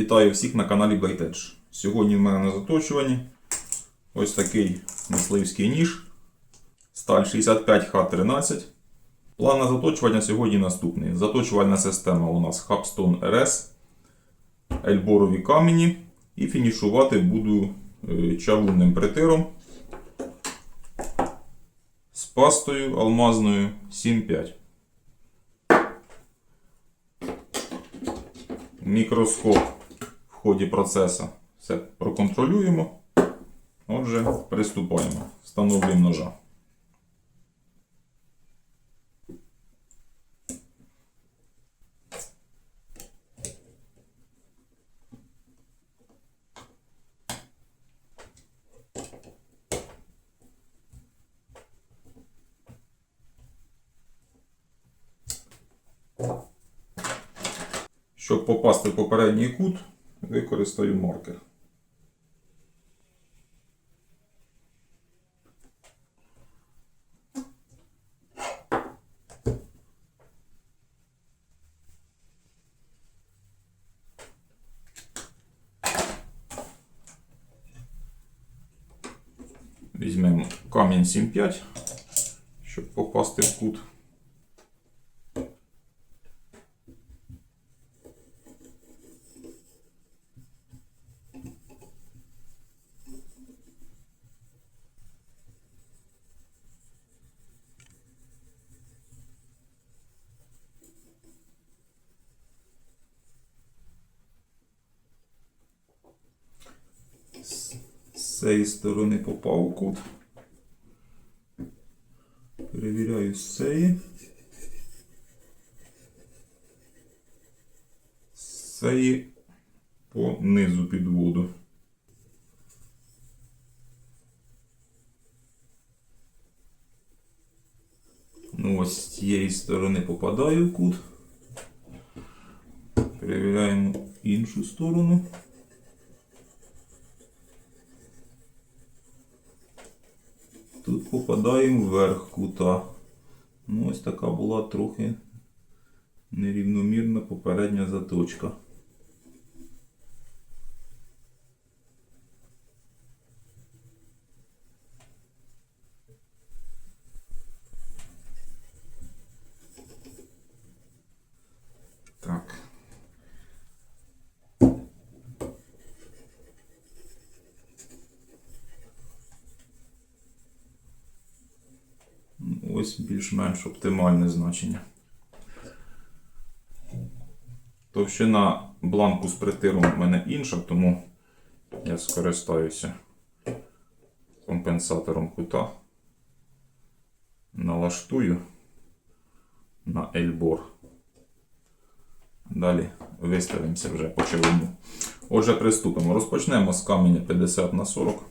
Вітаю всіх на каналі Blade Сьогодні в мене на заточуванні ось такий мисливський ніж сталь 65Х13. План на заточування сьогодні наступний. Заточувальна система у нас Hubstone RS, ельборові камені і фінішувати буду е, чавунним притиром з пастою алмазною 7.5. мікроскоп ході процесу. Все проконтролюємо. Отже, приступаємо. Встановлюємо ножа. Щоб попасти в попередній кут, використаю маркер. Візьмемо камінь 7,5, щоб попасти в кут. З цієї сторони попав у кут. Перевіряю з цієї. З цієї по низу підводу. Ну, ось з цієї сторони попадаю в кут. Перевіряємо іншу сторону. Тут попадаємо вверх кута. Ну, ось така була трохи нерівномірна попередня заточка. Так. Ось більш-менш оптимальне значення. Товщина бланку з притиром в мене інша, тому я скористаюся компенсатором кута. Налаштую на ельбор. Далі виставимося вже по чавуну. Отже, приступимо. Розпочнемо з каменя 50 на 40.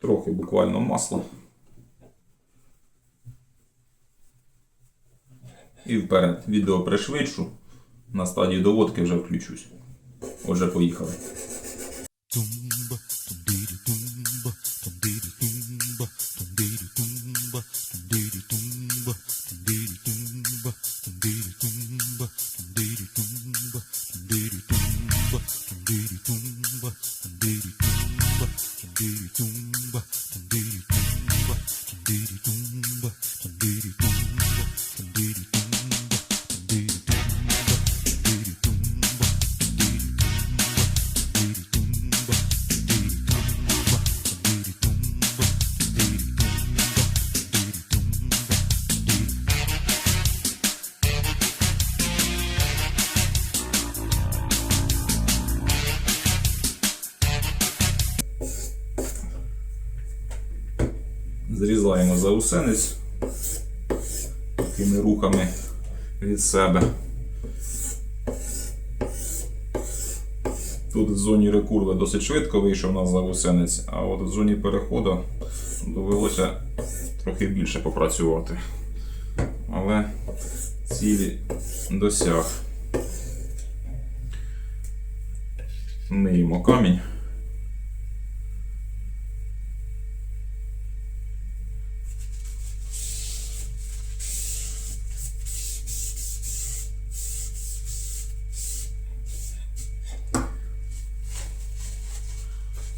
Трохи буквально масла. І вперед. Відео пришвидшу. На стадії доводки вже включусь. Отже, поїхали. Зрізаємо заусенець такими рухами від себе. Тут в зоні рекурви досить швидко вийшов у заусенець, а от в зоні переходу довелося трохи більше попрацювати. Але цілі досяг. Миємо камінь.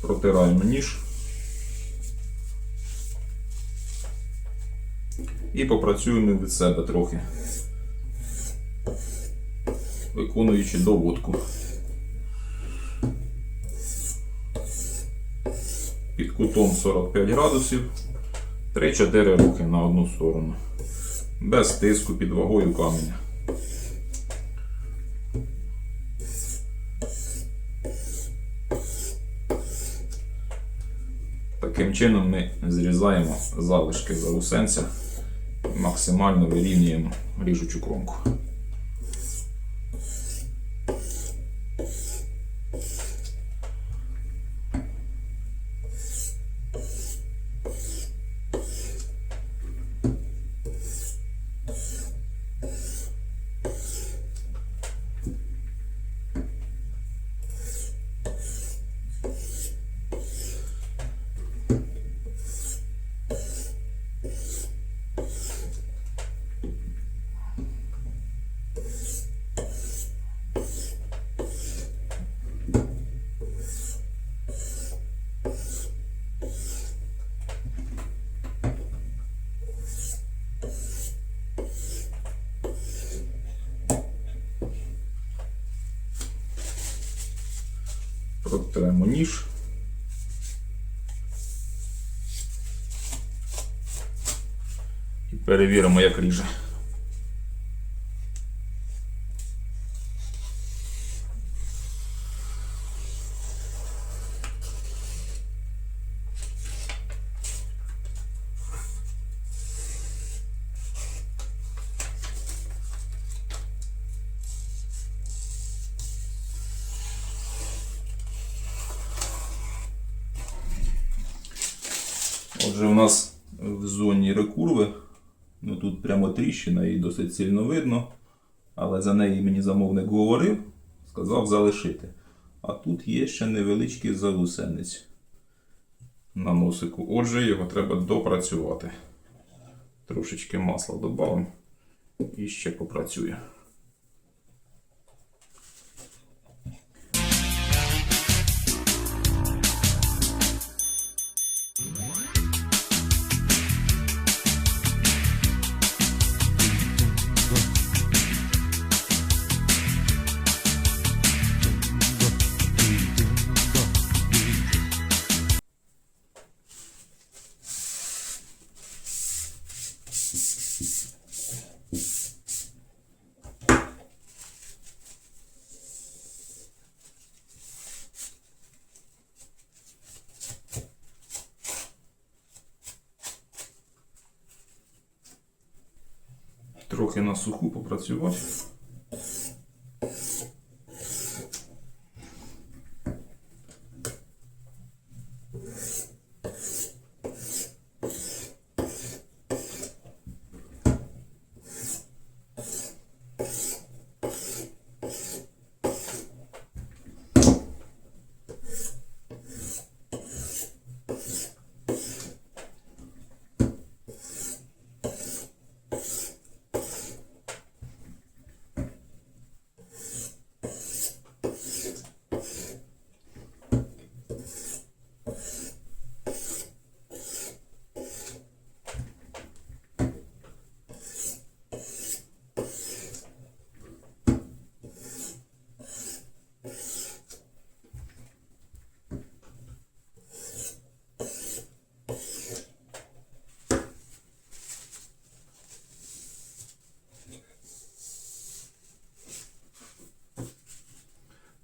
Протираємо ніж. І попрацюємо від себе трохи, виконуючи доводку. Під кутом 45 градусів, 3-4 рухи на одну сторону, без тиску під вагою каменя. Чином ми зрізаємо залишки заусенця максимально вирівнюємо ріжучу кромку. Протремо ніж. І перевіримо, як ріже. Ну тут прямо тріщина і досить сильно видно, але за неї мені замовник говорив, сказав залишити. А тут є ще невеличкий залусенець на носику. Отже, його треба допрацювати. Трошечки масла додамо і ще попрацює. Трохи на суху попрацювати.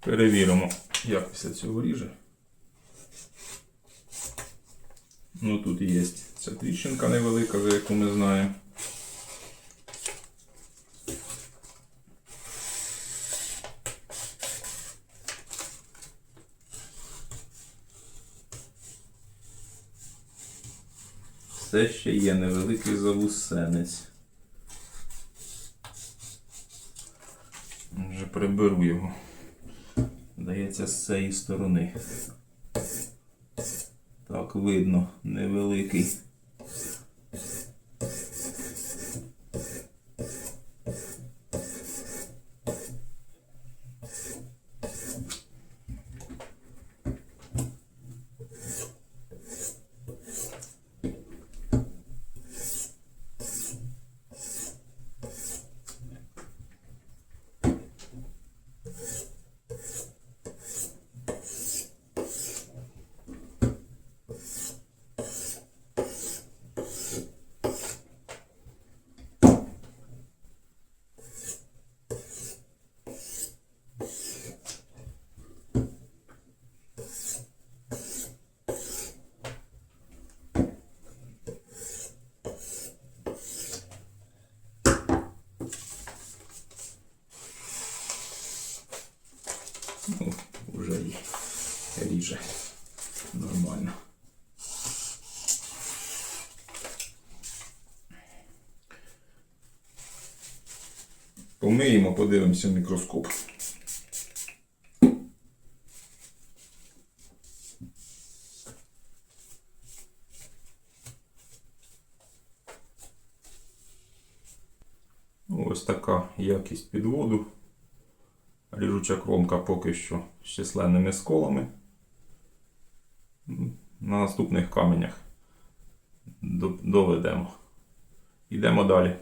Перевіримо, як після цього ріже. Ну тут є ця тріщинка невелика, за яку ми знаємо. Все ще є невеликий завусенець. Вже приберу його. Здається, з цієї сторони. Так, видно, невеликий. вже нормально. Помиємо, подивимося в мікроскоп. Ну, Ось така якість підводу. Ріжуча кромка поки що з численними сколами. На наступних каменях доведемо. Йдемо далі.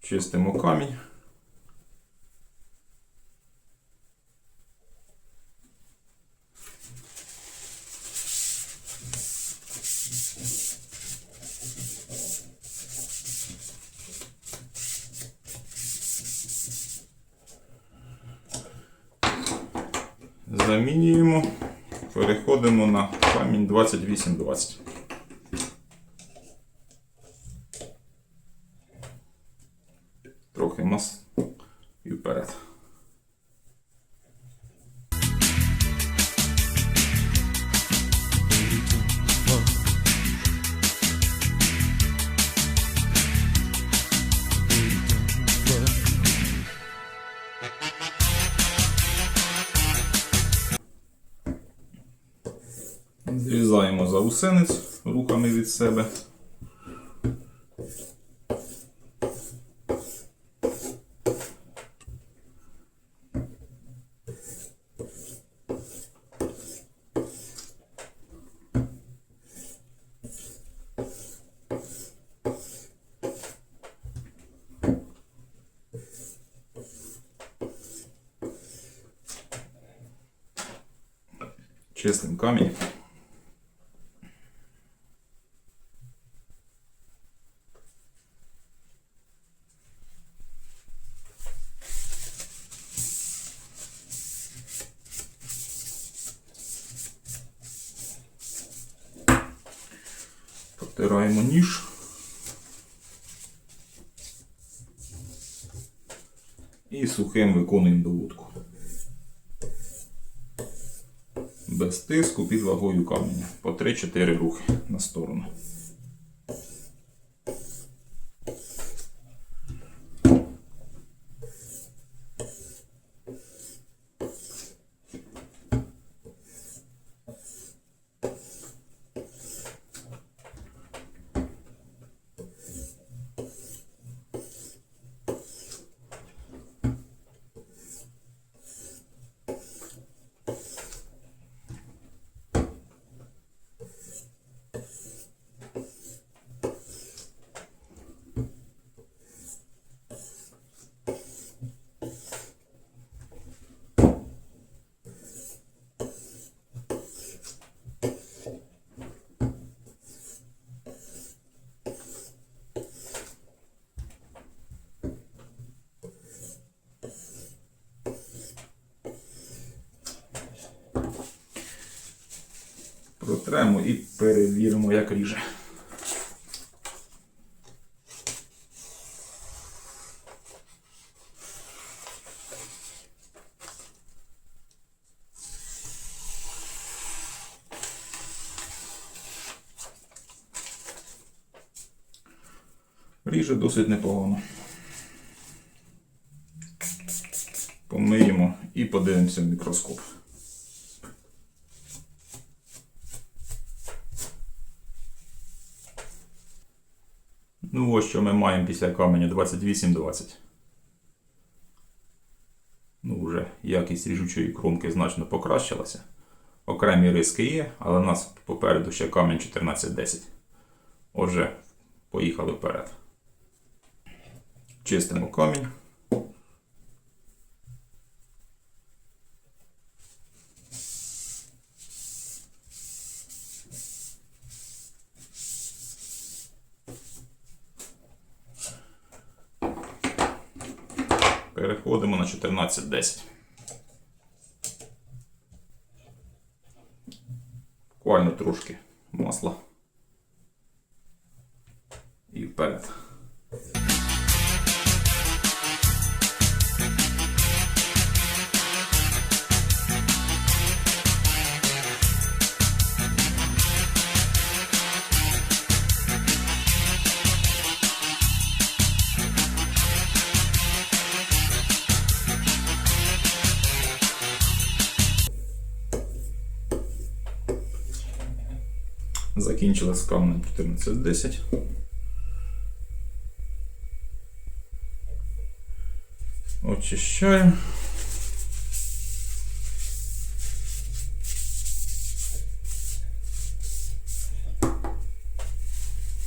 Чистимо камінь. Замінюємо. Переходимо на камінь 2820. Заусенець руками від себе. Чистим камінь. Протираємо ніж. І сухим виконуємо доводку. Без тиску під вагою каменя. По 3-4 рухи на сторону. Протремо і перевіримо, як ріже. Ріже досить непогано. Помиємо і подивимося в мікроскоп. Що ми маємо після каменя 28-20. Ну, вже якість ріжучої кромки значно покращилася. Окремі риски є, але у нас попереду ще камінь 14-10. Отже, поїхали вперед. Чистимо камінь. Переходимо на 14.10. Буквально трошки масла. І вперед. Закінчили з каменем 1410. Очищаємо.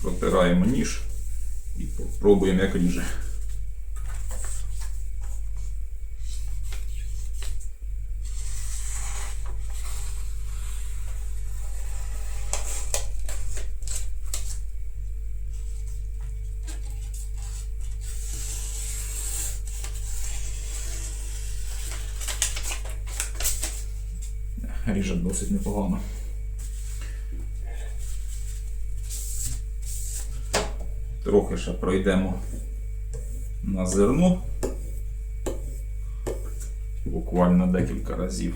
Протираємо ніж і пробуємо, як ріже. Ріже досить непогано. Трохи ще пройдемо на зерно. Буквально декілька разів.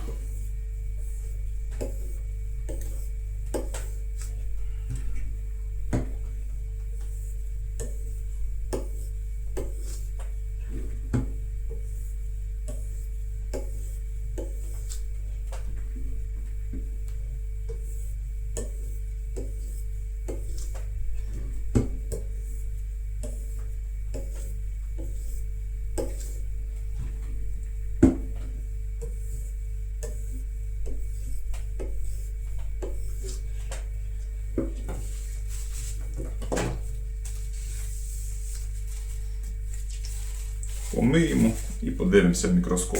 Помиємо і подивимося в мікроскоп.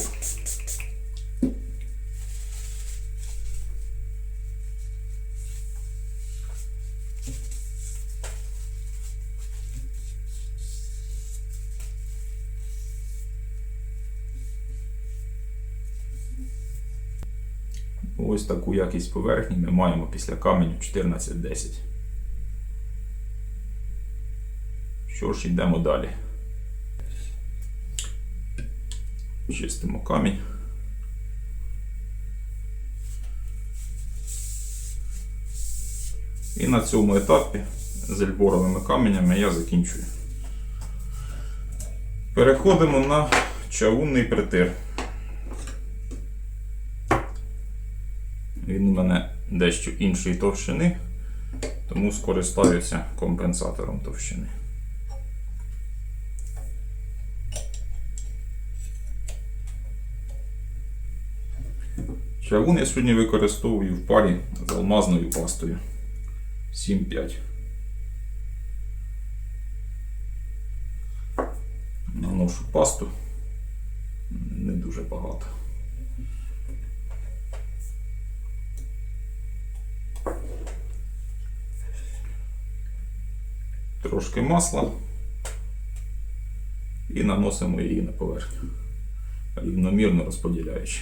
Ось таку якість поверхні ми маємо після каменю 1410. Що ж, йдемо далі. Чистимо камінь. І на цьому етапі з ельборовими каменями я закінчую. Переходимо на чавунний притир. Він у мене дещо іншої товщини, тому скористаюся компенсатором товщини. Чавун я сьогодні використовую в парі з алмазною пастою 7-5. Наношу пасту не дуже багато. Трошки масла і наносимо її на поверхню, рівномірно розподіляючи.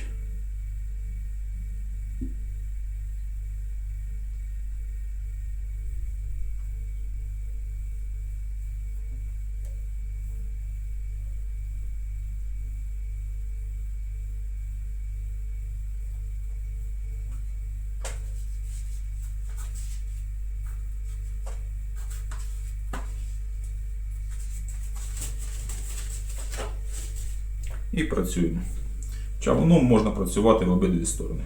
І працюємо. Чавуном можна працювати в обидві сторони.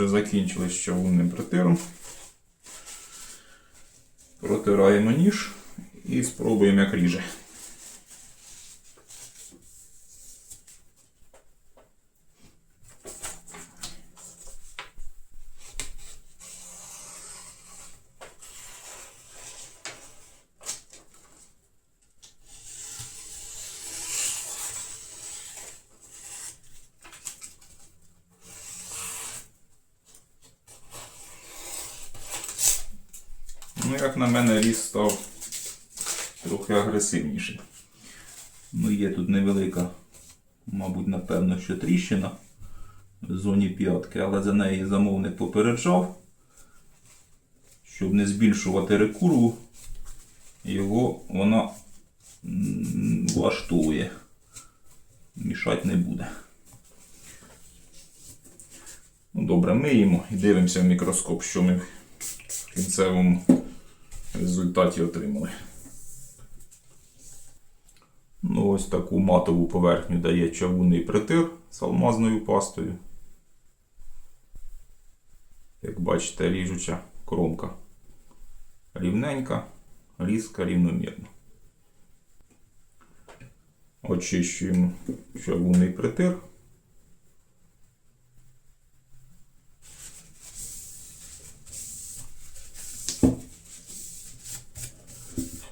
Отже, закінчили чавунним притиром. Протираємо ніж і спробуємо, як ріже. Ну, як на мене, ріс став трохи агресивніший. Ну, є тут невелика, мабуть, напевно, що тріщина в зоні п'ятки, але за неї замовник попереджав. щоб не збільшувати рекурву, його вона влаштовує. Мішати не буде. Ну, добре, миємо і дивимося в мікроскоп, що ми в кінцевому результаті отримали. Ну, ось таку матову поверхню дає чавунний притир з алмазною пастою. Як бачите, ріжуча кромка рівненька, різка рівномірна. Очищуємо чавунний притир.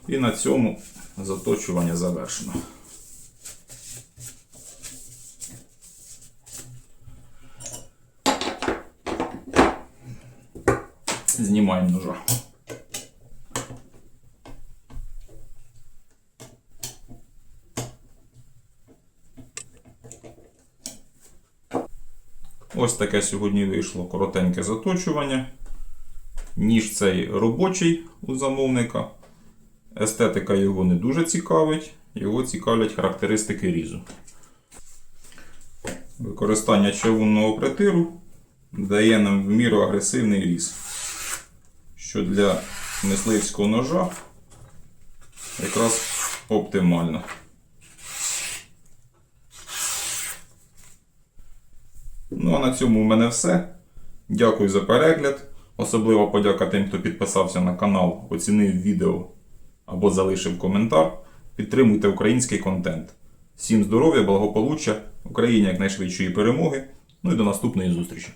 І на цьому заточування завершено. Знімаємо ножа. Ось таке сьогодні вийшло коротеньке заточування. Ніж цей робочий у замовника. Естетика його не дуже цікавить, його цікавлять характеристики різу. Використання чавунного притиру дає нам в міру агресивний різ, що для мисливського ножа якраз оптимально. Ну а на цьому в мене все. Дякую за перегляд. Особливо подяка тим, хто підписався на канал, оцінив відео або залишив коментар. Підтримуйте український контент. Всім здоров'я, благополуччя, Україні якнайшвидшої перемоги. Ну і до наступної зустрічі.